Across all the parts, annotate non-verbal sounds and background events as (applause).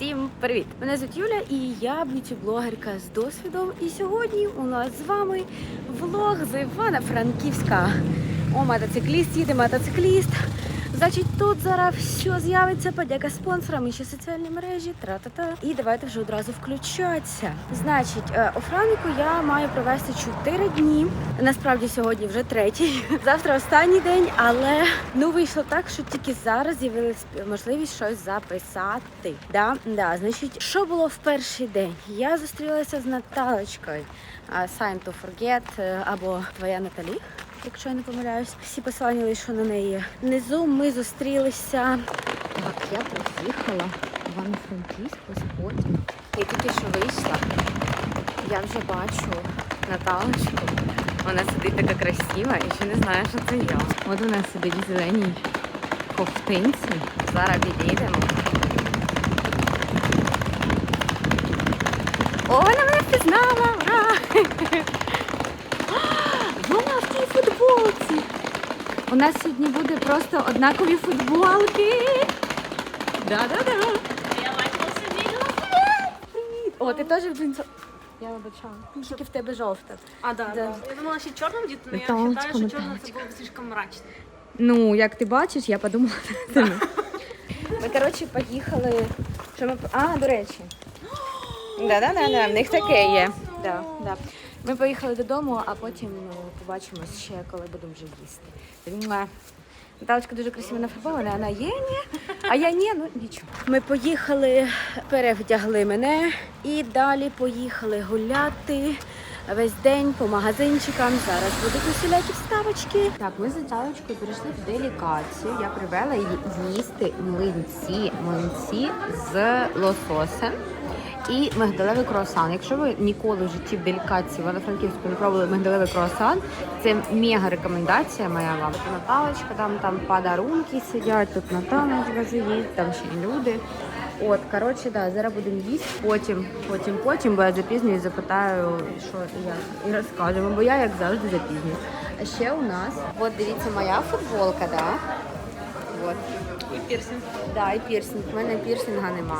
Всім привіт! Мене звуть Юля і я б'юті-блогерка з досвідом. І сьогодні у нас з вами влог з Івана Франківська. О, мотоцикліст їде мотоцикліст. Значить, тут зараз все з'явиться, подяка спонсорам, і ще соціальні мережі, тра-та-та. І давайте вже одразу включатися. Значить, е, у Франку я маю провести 4 дні. Насправді сьогодні вже третій. (laughs) Завтра останній день, але ну вийшло так, що тільки зараз з'явилась можливість щось записати. Да? Да. Значить, що було в перший день? Я зустрілася з Наталочкою. Sign to Forget е, або твоя Наталі якщо я не помиляюсь. Всі посилання лише на неї. Внизу ми зустрілися. Так, я приїхала в Івано-Франківськ ось потім. Я тільки що вийшла. Я вже бачу Наталочку. Вона сидить така красива і ще не знає, що це я. От вона сидить в зеленій ковтинці. Зараз підійдемо. О, вона мене впізнала! Ура! Вона в тій футболці. У нас сьогодні буде просто однакові футболки. Да-да-да. Я бачила собі Привіт. О, ти теж в джинсах. Я вибачала. Тільки в тебе жовта. А, да, Да. да. Я думала еще черным где-то, но я Металлочка, считаю, что черным металлочка. это было бы слишком мрачно. Ну, як ти бачиш, я подумала. це (laughs) ми. Ми, коротше, поїхали. Що ми... А, до речі. Да-да-да, в них таке є. Да, да. Ми поїхали додому, а потім ну, побачимось ще, коли будемо вже їсти. Наталочка дуже красиво нафарбована, вона є, ні, а я ні, ну нічого. Ми поїхали, перевдягли мене і далі поїхали гуляти весь день по магазинчикам. Зараз будуть усілякі вставочки. Так, ми з Наталочкою перейшли в делікацію. Я привела її з'їсти млинці, млинці з лососем і мигдалевий круасан. Якщо ви ніколи в житті в делікації в Івано-Франківську не пробували мигдалевий круасан, це мега рекомендація моя вам. Тут Наталочка, там, там подарунки сидять, тут Наталочка сидить, там ще люди. От, коротше, да, зараз будемо їсти. Потім, потім, потім, бо я запізнююсь, запитаю, що і як. І розкажемо, бо я як завжди запізнююсь. А ще у нас, от дивіться, моя футболка, да? От. И пирсинг. Да, і пірсинг. У мене пірсинга нема.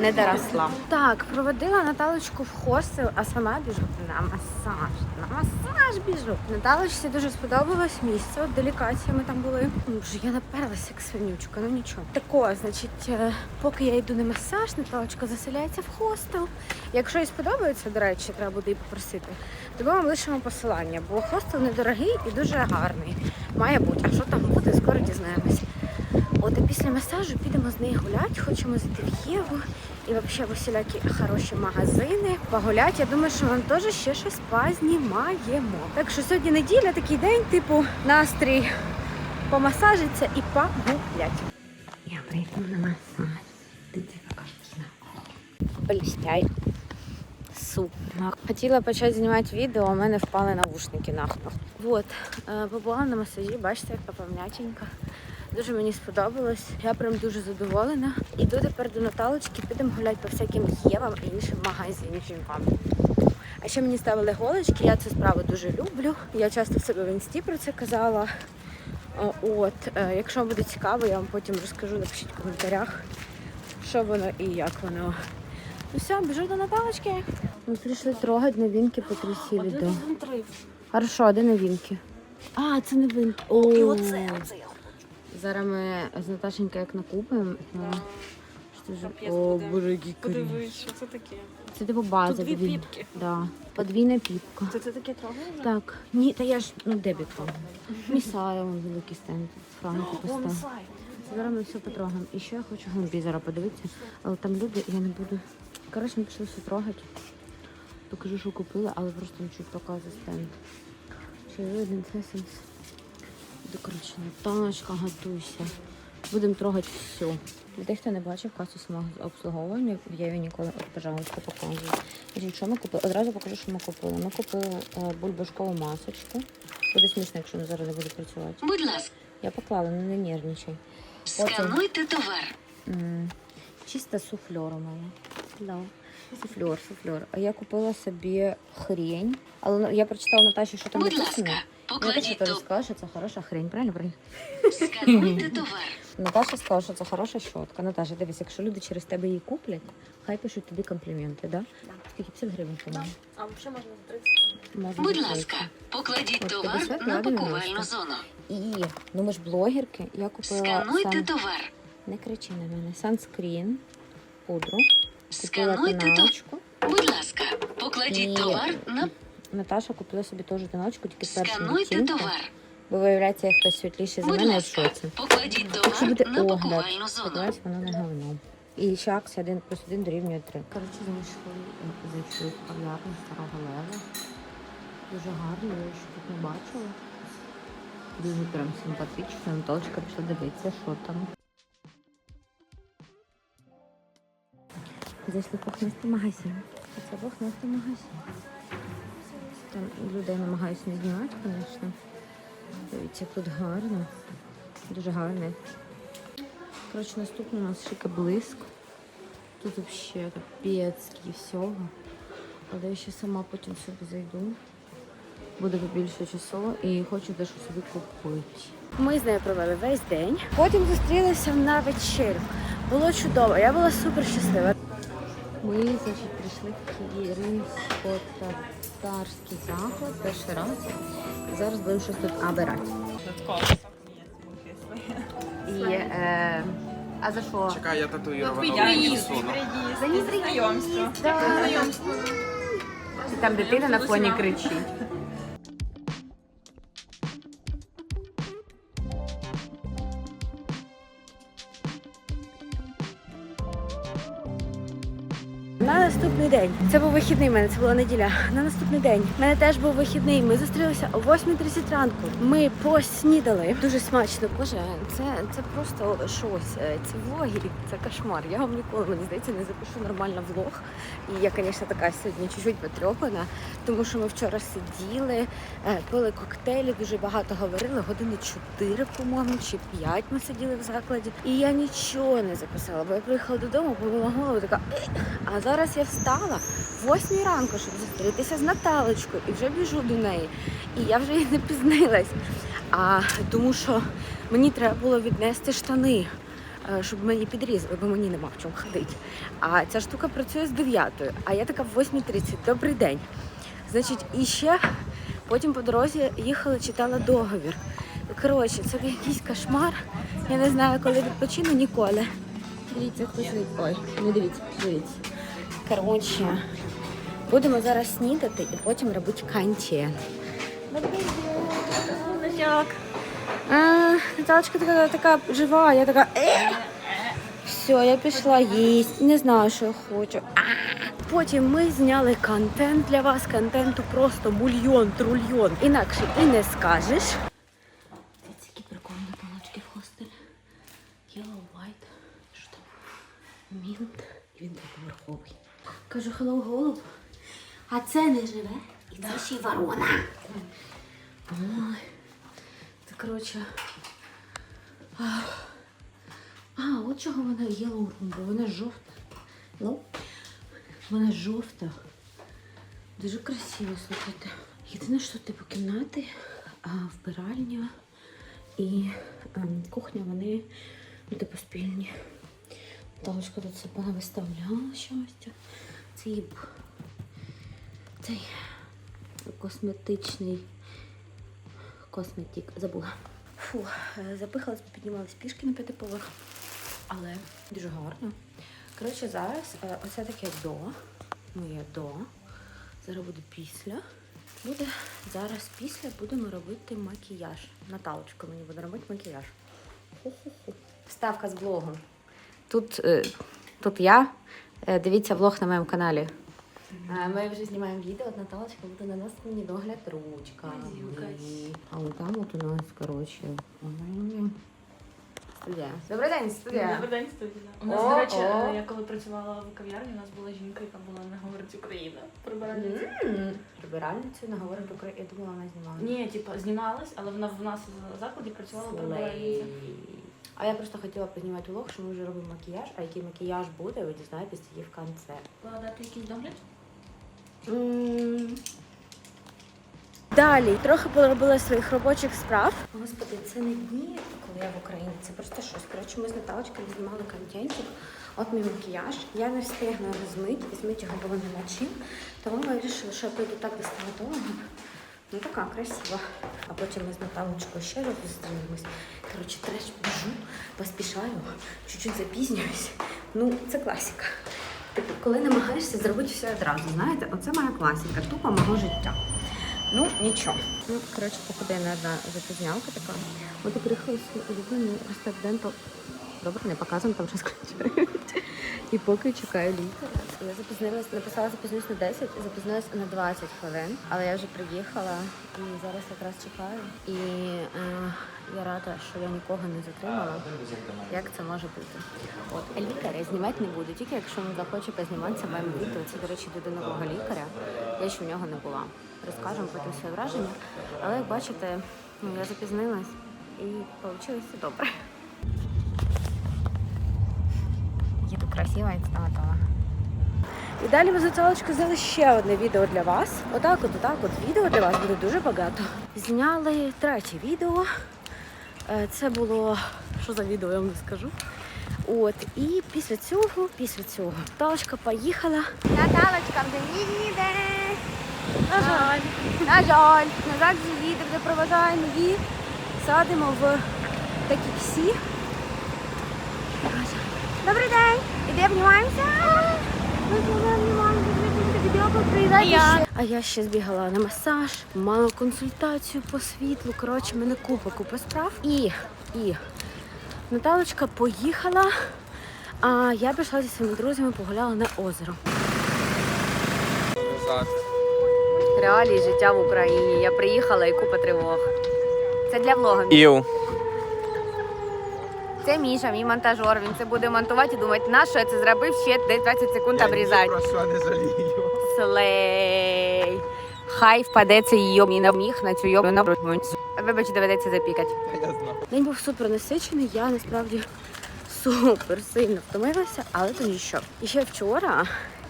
Не доросла. Так, проводила Наталочку в хостел, а сама біжу на масаж. На масаж біжу. Наталочці дуже сподобалось місце. От делікація ми там були. Ну, вже я наперлася як свинючка, ну нічого. Тако, значить, е, поки я йду на масаж, Наталочка заселяється в хостел. Якщо їй сподобається, до речі, треба буде її попросити, то ми лишимо посилання, бо хостел недорогий і дуже гарний. Має бути. А що там буде, скоро дізнаємося. От а після масажу підемо з нею гуляти, хочемо зайти в Єву і взагалі в усілякі хороші магазини. Погуляти. Я думаю, що вам теж ще щось познімаємо. Так що сьогодні неділя, такий день, типу, настрій помасажиться і погулять. Я прийду на масаж. Дивіться, яка картина. Блістяй. Су. Хотіла почати знімати відео, у мене впали навушники нахуй. Вот, е, побула на масажі, бачите, яка пом'яченька. Дуже мені сподобалось. Я прям дуже задоволена. Іду тепер до Наталочки, підемо гуляти по всяким євам і іншим магазинчикам. А ще мені ставили голочки, я цю справу дуже люблю. Я часто в себе в інсті про це казала. От, е, якщо вам буде цікаво, я вам потім розкажу, напишіть в коментарях, що воно і як воно. Ну все, біжу до Наталочки. Ми прийшли трогати новинки по. Один. Хорошо, а де новинки? А, це новинки. О, І оце, оце. Зараз ми з Наташенькою як накупимо. ну, Що ж... Капець О, буде. боже, які крі. Подивись, що це таке. Це типу база. Тут дві подвійна. піпки. Да. Подвійна піпка. Це ти таке трогала? вже? Так, ні, та я ж ну де піпка? Місая, вон великий стенд. Франки поставив. Зараз ми все потрогаємо. І ще я хочу гумбі зараз подивитися, але там люди, я не буду. Коротше, ми пішли все трогати. Покажу, що купила, але просто не чуть показує стенд. Ще є один сесенс. Іду, коротше, Наталочка, готуйся. Будемо трогати все. Для тих, хто не бачив касу самообслуговування, я її ніколи, от, пожалуйста, показую. Значить, що ми купили? Одразу покажу, що ми купили. Ми купили е, бульбашкову масочку. Буде смішно, якщо вона зараз не буде працювати. Будь ласка, Я поклала, ну не нервничай. Потім скануйте товар. м, чисто суфльор у мене. Да. Суфльор, суфльор. А я купила собі хрень. Але ну, я прочитала Наташі, що там Будь написано. Наташа покладіть теж до сказала, що це хороша хрень, правильно? правильно? скануйте (laughs) товар. Наташа сказала, що це хороша щотка. Наташа, дивись, якщо люди через тебе її куплять, хай пишуть тобі компліменти, да? Скільки 50 гривень, по-моєму. А ще можна за 30. Можна Будь ласка, покладіть От товар 50 на 90. пакувальну зону. І, ну ми ж блогерки, я купила Скануйте сан... товар. Не кричи на мене. Санскрін, пудру, купила Скануйте товар. тоналочку. Будь ласка, покладіть Ні. товар на Наташа купила собі теж тоналочку, тільки відтінком. товар. Бо виявляється, як хтось світліший за мене в шоці. Якщо буде огляд, сподіваюсь, воно не говно. І ще акція 1 плюс 1 дорівнює 3. Коротше, знайшли зайшли в кав'ярню старого лева. Дуже гарно, я ще тут не бачила. Дуже прям симпатично. Наталочка пішла дивитися, що там. Зайшли в пухнастий магазин. Це пухнастий магазин. Там людей намагаюся не знімати, звісно. Дивіться, тут гарно. Дуже гарний. Коротше, наступний у нас шика блиск. Тут взагалі капець і всього. Але я ще сама потім собі зайду. Буде побільше часу і хочу дещо собі купити. Ми з нею провели весь день. Потім зустрілися на вечерю. Було чудово, я була супер щаслива. Ми, значить, прийшли в київсько-татарський заклад перший раз. Зараз будемо щось тут обирати. І, е, а за що? Чекай, я татуїрованого Знайомство. За незнайомство. Там дитина на фоні кричить. День. Це був вихідний в мене, це була неділя. На наступний день в мене теж був вихідний. Ми зустрілися о 8.30 ранку. Ми поснідали. Дуже смачно. Боже, це, це просто щось. Е, Ці влоги, це кошмар. Я вам ніколи, мені здається, не запишу нормально влог. І я, звісно, така сьогодні чуть-чуть потрьопана, тому що ми вчора сиділи, е, пили коктейлі, дуже багато говорили. Години 4, по-моєму, чи 5 ми сиділи в закладі. І я нічого не записала, бо я приїхала додому, помила голову, така. А зараз я встала в 8 ранку, щоб зустрітися з Наталочкою, і вже біжу до неї. І я вже і не пізнилась. А тому що мені треба було віднести штани, е, щоб мені підрізали, бо мені нема в чому ходити. А ця штука працює з 9, а я така в 8.30. Добрий день. Значить, і ще потім по дорозі їхала, читала договір. Коротше, це якийсь кошмар. Я не знаю, коли відпочину ніколи. Дивіться, хто сидить. Ой, не дивіться, дивіться. Коротше, будемо зараз снідати і потім робити? А, Наталочка така, така жива, я така. «Е». Все, я пішла їсти. Не знаю, що я хочу. Потім ми зняли контент для вас. Контенту просто бульйон, трульйон. Інакше і не скажеш. Дивіться, які прикольні палочки в хостелі. Yellow white. Що там? Мінт. Він двоповерховий. Кажу, hello, голуб. А це не живе. І це ще й ворона. Ой. Це коротше. А, а, от чого вона room, бо вона жовта. Ну, вона жовта. Дуже красиво, слухайте. Єдине, що типу кімнати, а, вбиральня і ем, кухня, вони ну, типу спільні. Талочка тут себе виставляла щастя. Це її б- цей косметичний косметик забула. Фу, е, запихалась, піднімалась пішки на п'ятий поверх, але дуже гарно. Коротше, зараз е, оце таке до. Моє до. Зараз буде після. Буде зараз після будемо робити макіяж. Наталочка мені буде робити макіяж. Ху-ху-ху. Вставка з блогом. Тут, е, тут я. Е, Дивіться влог на моєму каналі. Е, Ми вже знімаємо відео, от Наталочка буде наносити мені догляд ручками. А от там от у нас, коротше, студія. Добрий день, студія. Добрий день, студія. У нас, О, до речі, о. я коли працювала в кав'ярні, у нас була жінка, яка була не говорить Україна. Прибиральниця. Прибиральницю на говорить Україна. Я думала, вона знімала. Ні, типу, знімалась, але вона в нас в закладі працювала прибиральниця. А я просто хотіла познімати влог, що ми вже робимо макіяж, а який макіяж буде, ви дізнаєтесь тоді в кінці. Дати якийсь догляд? Далі трохи поробила своїх робочих справ. Господи, це не дні, коли я в Україні, це просто щось. Коротше, ми з Наталочкою знімали контентик. От мій макіяж. Я не встигла його змити, і змити його було нема чим. Тому ми вирішили, що я прийду так до стоматолога. Ну така красива. А потім ми з Наталочкою ще раз зустрінемось. Коротше, треш біжу, поспішаю, чуть-чуть запізнююсь. Ну, це класика. Типу, коли намагаєшся зробити все одразу, знаєте, оце моя класика, тупо мого життя. Ну, нічого. Ну, коротше, походи на одна запізнялка така. І приїхали з улюблений Ростов Добре, не показуємо, там вже (laughs) скончають. І поки чекаю лікаря. Я запізнилась, написала запізнюсь на 10, запізнилась на 20 хвилин, але я вже приїхала і зараз якраз чекаю. І е, я рада, що я нікого не затримала. Як це може бути? От, лікаря знімати не буду, тільки якщо він захоче позніматися в моєму відео. Це, до речі, до нового лікаря. Я ще в нього не була. Розкажемо потім своє враження. Але як бачите, я запізнилась і вийшло все добре. Красиво і стоматолога. І далі ми з Наталочкою взяли ще одне відео для вас. Отак от, отак от відео для вас буде дуже багато. Зняли третє відео. Е, Це було що за відео, я вам не скажу. От, і після цього, після цього, Наталочка поїхала. Наталочка вже їде. На жаль. На жаль. Назад вже їде, вже проважаємо її. Садимо в таксі. Добрий день! Іде обнімаємося. А я ще збігала на масаж, мала консультацію по світлу. Коротше, мене купа купа справ. І, і Наталочка поїхала, а я пішла зі своїми друзями, погуляла на озеро. Реалії життя в Україні. Я приїхала і купа тривог. Це для влога. Іу. Це Міша, мій монтажер. Він це буде монтувати і думати, на що я це зробив ще десь 20 секунд обрізати. Про що не залію. Слей. Хай впаде цей йомні на міг на цю йому. на Вибач, доведеться запікати. Я знаю. День був супер насичений, я насправді супер сильно втомилася, але то нічого. І ще вчора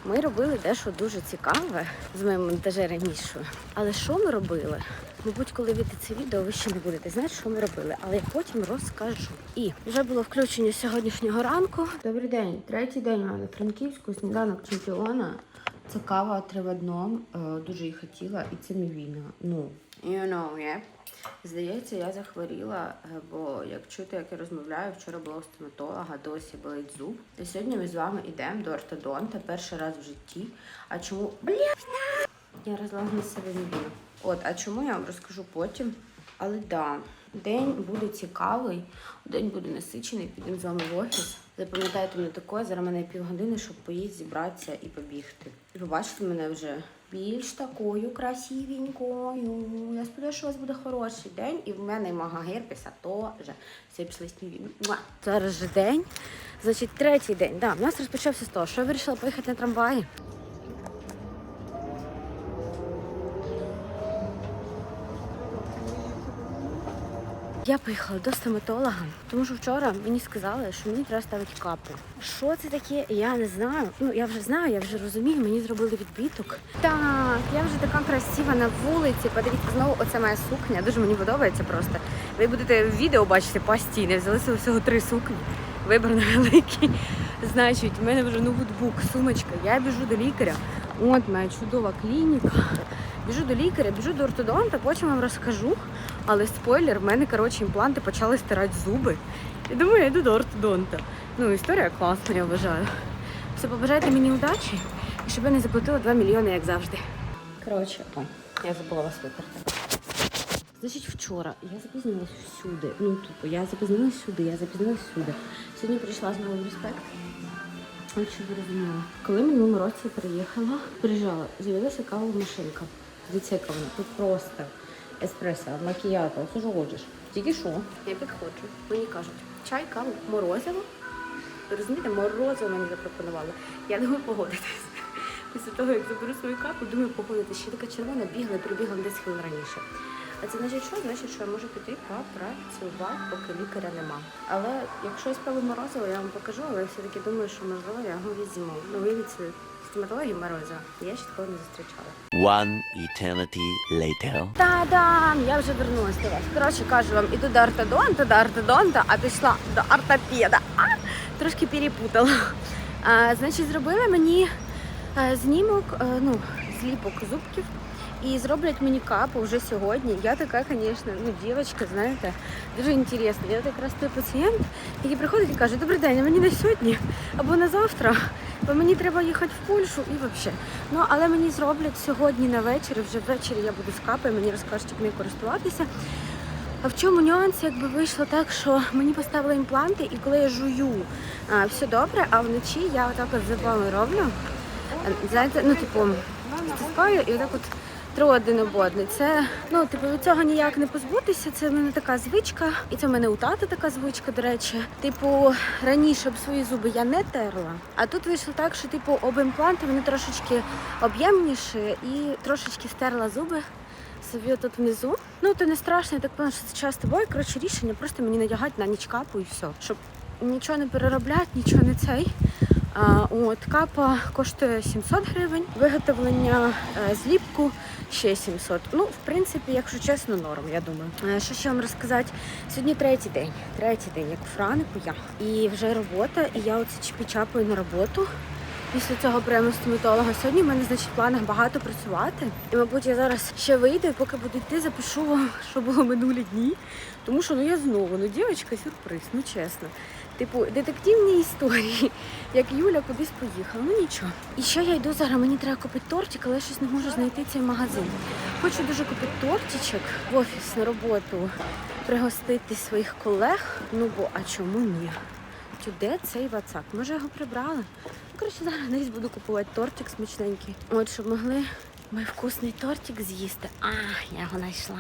ми робили дещо дуже цікаве з моїм монтажером Мішою. Але що ми робили? Мабуть, коли вийде це відео, ви ще не будете знати, що ми робили, але я потім розкажу. І вже було включення сьогоднішнього ранку. Добрий день, третій день у мене Франківську, сніданок чемпіона. Це кава три в одному. Е, Дуже її хотіла, і це мівіна. Ну, you know, yeah. Здається, я захворіла, е, бо як чути, як я розмовляю, вчора була у стоматолога, досі болить зуб. І сьогодні ми з вами йдемо до ортодонта перший раз в житті. А чому. Бля! Я розлагну себе мівіну. От, а чому я вам розкажу потім. Але да, день буде цікавий, день буде насичений, підемо з вами в офіс. Запам'ятайте мене такое, зараз мене півгодини, щоб поїсти, зібратися і побігти. І побачите мене вже більш такою красивенькою. Я сподіваюся, що у вас буде хороший день, і в мене мага герпеса теж. Все пішли сніві. Зараз же день. Значить, третій день. Да, у нас розпочався з того, що я вирішила поїхати на трамваї. Я поїхала до стоматолога, тому що вчора мені сказали, що мені треба ставити капу. Що це таке? Я не знаю. Ну я вже знаю, я вже розумію. Мені зробили відбиток. Так, я вже така красива на вулиці. Подивіться, знову оце моя сукня. Дуже мені подобається просто. Ви будете відео бачити постійно. Взялися всього три сукні. Вибор невеликий. Значить, в мене вже ноутбук, сумочка. Я біжу до лікаря. От моя чудова клініка. Біжу до лікаря, біжу до ортодонта, потім вам розкажу. Але спойлер, в мене коротше імпланти почали стирати зуби. І думаю, я йду до ортодонта. Ну, історія класна, я вважаю. Все, побажайте мені удачі і щоб я не заплатила 2 мільйони, як завжди. Коротше, ой, я забула вас виперти. Значить, вчора я запізнилась всюди. Ну, тупо, я запізнилась сюди, я запізнилась сюди. Сьогодні прийшла знову в респект. От що ви. Коли минулому році приїхала, приїжджала, з'явилася кавова машинка. Вона. Тут просто еспресо, макіято, все що хочеш. Тільки що? Я підходжу. Мені кажуть, чай, каву, морозиво. Розумієте, морозиво мені запропонували. Я думаю, погодитись. Після того, як заберу свою капу, думаю, погодитись. Ще така червона бігла, прибігла 10 хвилин раніше. А це значить що? Значить, що я можу піти попрацювати, поки лікаря нема. Але якщо я справлю морозиво, я вам покажу, але я все-таки думаю, що можливо я його візьму. Ну, виявіть свою стоматології. Я ще такого не зустрічала. One eternity later. Та-дам! Я вже вернулась до вас. Коротше, кажу вам, іду до ортодонта, до ортодонта, а пішла до ортопеда. А, трошки перепутала. А, значить, зробили мені е, знімок, е, ну, зліпок зубків. І зроблять мені капу вже сьогодні. Я така, звісно, ну, дівчинка, знаєте, дуже інтересно. Я якраз той пацієнт, який приходить і каже, добрий день, а мені на сьогодні або на завтра, бо мені треба їхати в Польщу і взагалі. Ну, але мені зроблять сьогодні на вечір, вже ввечері я буду з капою, мені розкажуть, як нею користуватися. А в чому нюанс, якби вийшло так, що мені поставили імпланти, і коли я жую, а, все добре, а вночі я отак от зубами роблю. Знаєте, ну типу, стискаю і отак от один об. Це ну, типу, від цього ніяк не позбутися. Це в мене така звичка, і це в мене у тата така звичка, до речі. Типу, раніше б свої зуби я не терла. А тут вийшло так, що типу об імпланти вони трошечки об'ємніші і трошечки стерла зуби собі тут внизу. Ну, то не страшно, я так певно, що це часто буває. Коротше, рішення просто мені надягати на ніч капу і все. Щоб нічого не переробляти, нічого не цей. От, капа коштує 700 гривень, виготовлення е, зліпку ще 700. Ну, в принципі, якщо чесно, норм, я думаю. Е, що ще вам розказати? Сьогодні третій день. Третій день, як у Франику я. І вже робота, і я оце чіпі-чапаю на роботу після цього прямо стоматолога. Сьогодні в мене, значить, в планах багато працювати. І, мабуть, я зараз ще вийду, і поки буду йти, запишу вам, (laughs) що було минулі дні. Тому що ну я знову, ну дівчинка, сюрприз, ну чесно. Типу, детективні історії, (laughs) як Юля кудись поїхала, ну нічого. І ще я йду зараз, мені треба купити тортик, але я щось не можу знайти цей магазин. Хочу дуже купити тортичок в офіс на роботу, пригостити своїх колег. Ну бо а чому ні? Де цей вацак? Може його прибрали? Коротше, зараз десь буду купувати тортик смачненький. От, щоб могли мій вкусний тортик з'їсти. А, я його знайшла.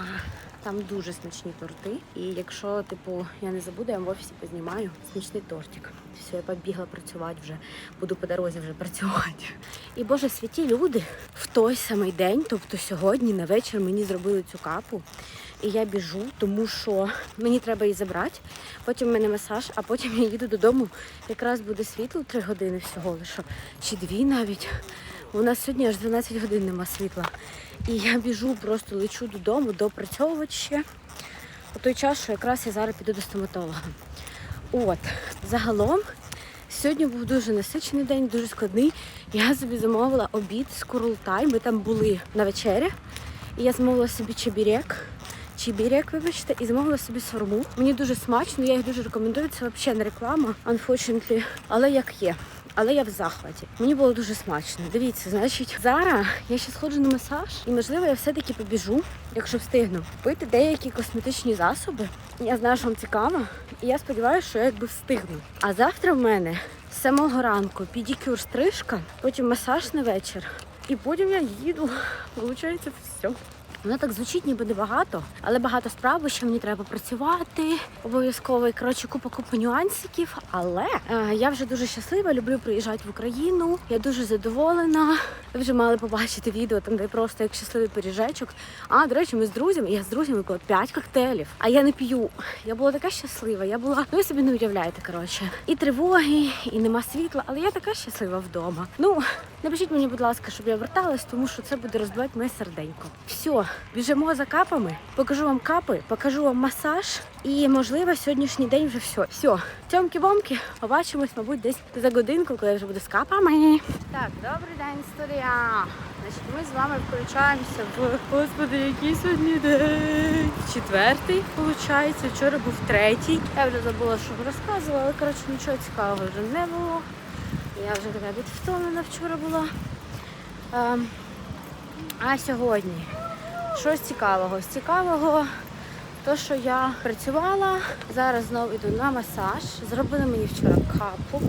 Там дуже смачні торти. І якщо, типу, я не забуду, я в офісі познімаю смачний тортик. Все, я побігла працювати вже. Буду по дорозі вже працювати. І боже, святі люди в той самий день, тобто сьогодні на вечір мені зробили цю капу. І я біжу, тому що мені треба її забрати. Потім в мене масаж, а потім я їду додому. Якраз буде світло 3 години всього лише, чи дві навіть. У нас сьогодні аж 12 годин нема світла. І я біжу, просто лечу додому, допрацьовувати ще. У той час, що якраз я зараз піду до стоматолога. От, загалом, сьогодні був дуже насичений день, дуже складний. Я собі замовила обід з Курултай. Ми там були на вечері. І я замовила собі чебірек. Чебірек, вибачте, і замовила собі сорму. Мені дуже смачно, я їх дуже рекомендую. Це взагалі не реклама, unfortunately, але як є. Але я в захваті. Мені було дуже смачно. Дивіться, значить, зараз я ще сходжу на масаж, і можливо я все-таки побіжу, якщо встигну, купити деякі косметичні засоби. Я знаю, що вам цікаво, і я сподіваюся, що я якби встигну. А завтра в мене з самого ранку підікюр стрижка, потім масаж на вечір, і потім я їду. Получається все. Воно так звучить, ніби небагато, але багато справ, ще мені треба працювати. Обов'язково і коротше купа купа нюансиків. Але е, я вже дуже щаслива, люблю приїжджати в Україну. Я дуже задоволена. Ви вже мали побачити відео, там де просто як щасливий пиріжечок. А до речі, ми з друзями. Я з друзями випила 5 коктейлів. А я не п'ю. Я була така щаслива. Я була, ну ви собі не уявляєте, коротше, і тривоги, і нема світла, але я така щаслива вдома. Ну напишіть мені, будь ласка, щоб я верталась, тому що це буде розбивати моє серденько. Все, біжимо за капами, покажу вам капи, покажу вам масаж. І можливо сьогоднішній день вже все. Все, цьомки-бомки, побачимось, мабуть, десь за годинку, коли я вже буду з капами. Так, добрий день, студія. Значить, ми з вами включаємося в господи, який сьогодні день. Четвертий, виходить. Вчора був третій. Я вже забула, що розказувала, але коротше нічого цікавого вже не було. Я вже така відвтомлена вчора була. Ем, а сьогодні щось цікавого. З цікавого, то що я працювала, зараз знову йду на масаж. Зробили мені вчора капу.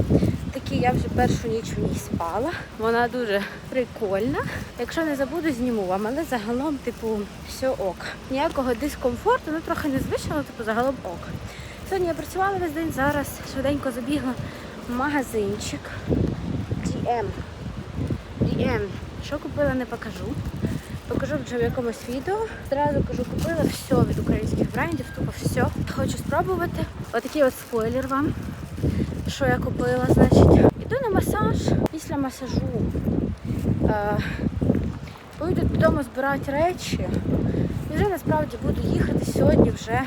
Такі я вже першу ніч в ній спала. Вона дуже прикольна. Якщо не забуду, зніму вам, але загалом, типу, все ок. Ніякого дискомфорту, ну трохи незвично, але типу загалом ок. Сьогодні я працювала весь день, зараз швиденько забігла магазинчик. DM. DM. Що купила, не покажу. Покажу вже в якомусь відео. Зразу кажу, купила все від українських брендів, тупо все. Хочу спробувати. Отакий от спойлер вам, що я купила, значить. І Йду на масаж. Після масажу е, поїду додому збирати речі. І вже насправді буду їхати сьогодні вже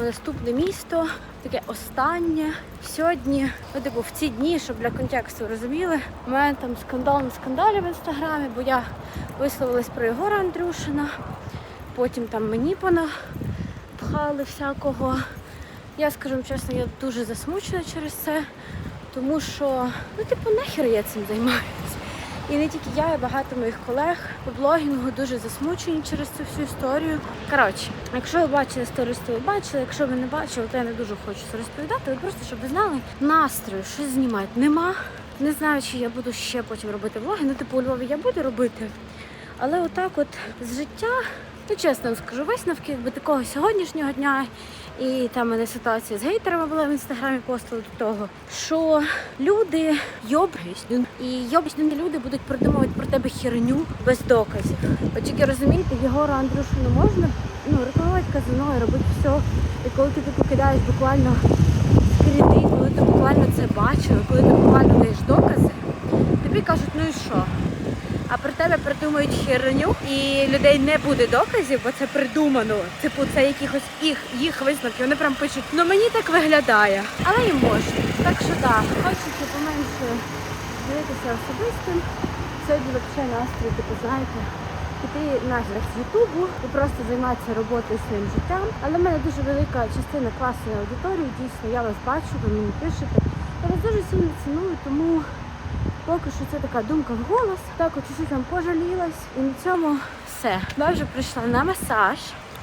наступне місто, таке останнє. Сьогодні, ну, типу, в ці дні, щоб для контексту розуміли, у мене там скандал на скандалі в інстаграмі, бо я висловилась про Єгора Андрюшина, потім там мені понапхали всякого. Я скажу вам чесно, я дуже засмучена через це, тому що, ну, типу, нахер я цим займаюся. І не тільки я, і багато моїх колег по блогінгу дуже засмучені через цю всю історію. Коротше, якщо ви бачили сторіс, то ви бачили. Якщо ви не бачили, то я не дуже хочу це розповідати. Ви просто щоб ви знали, настрою щось знімати нема. Не знаю, чи я буду ще потім робити влоги. Ну, типу, у Львові я буду робити. Але отак, от з життя, ну чесно скажу, висновки якби такого сьогоднішнього дня. І там у мене ситуація з гейтерами була в інстаграмі постили до того, що люди йобрись, і йобрісні люди будуть придумувати про тебе херню без доказів. От тільки розумієте, Єгора Андрюшину можна ну, рекламувати казино і робити все. І коли ти типу кидаєш буквально скріни, коли ти буквально це бачив, коли ти буквально даєш докази, тобі кажуть, ну і що? А про тебе придумають херню, і людей не буде доказів, бо це придумано. Типу, це якихось їх, їх висновки. Вони прям пишуть, ну мені так виглядає. Але їм можна. Так що так, хочеться поменше дивитися особистим. Сьогодні взагалі настрій, типу, знаєте, піти нафіг з Ютубу і просто займатися роботою своїм життям. Але в мене дуже велика частина класної аудиторії. Дійсно, я вас бачу, ви мені пишете. Я вас дуже сильно ціную, тому Поки що це така думка в голос. Так, от чуть-чуть там пожалілась. І на цьому все. Я вже прийшла на масаж.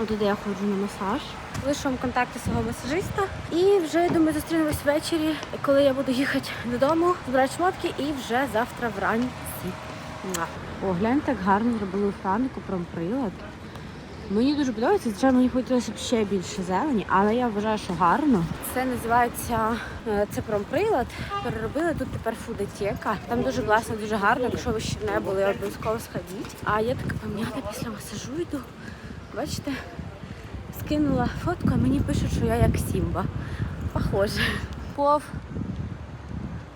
Туди я ходжу на масаж. Лишу вам контакти свого масажиста. І вже я думаю, зустрінемось ввечері, коли я буду їхати додому, збирати шмотки і вже завтра вранці. О, глянь, так гарно зробили у Франку промприлад. Мені дуже подобається, звичайно, мені хотілося б ще більше зелені, але я вважаю, що гарно. Це називається е, це промприлад. Переробили тут тепер фудотека. Там дуже класно, дуже гарно. Якщо ви ще не були, обов'язково сходіть. А я така пом'ята після масажу йду. Бачите, скинула фотку, а мені пишуть, що я як Сімба. Похоже. Пов.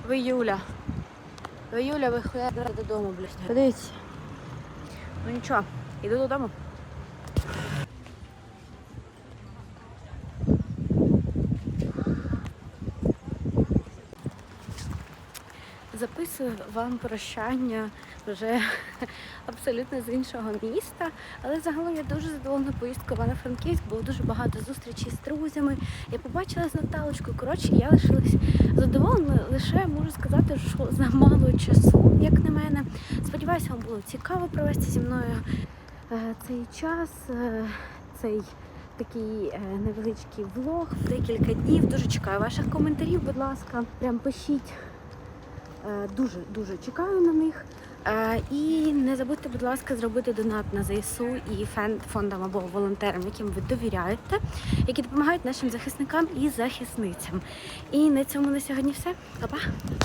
Ви Юля. Ви Юля, ви додому, блядь. Подивіться. Ну нічого, іду додому. Вам прощання вже (laughs) абсолютно з іншого міста. Але загалом я дуже задоволена поїздкою в Івано-Франківськ, було дуже багато зустрічей з друзями. Я побачила з Наталочкою. Коротше, я лишилась задоволена. Лише можу сказати, що за мало часу, як на мене. Сподіваюся, вам було цікаво провести зі мною е, цей час, е, цей такий е, невеличкий влог, декілька днів. Дуже чекаю ваших коментарів, будь ласка. Прям пишіть. Е, Дуже дуже чекаю на них. Е, І не забудьте, будь ласка, зробити донат на ЗСУ і фондам або волонтерам, яким ви довіряєте, які допомагають нашим захисникам і захисницям. І на цьому на сьогодні все. Па-па!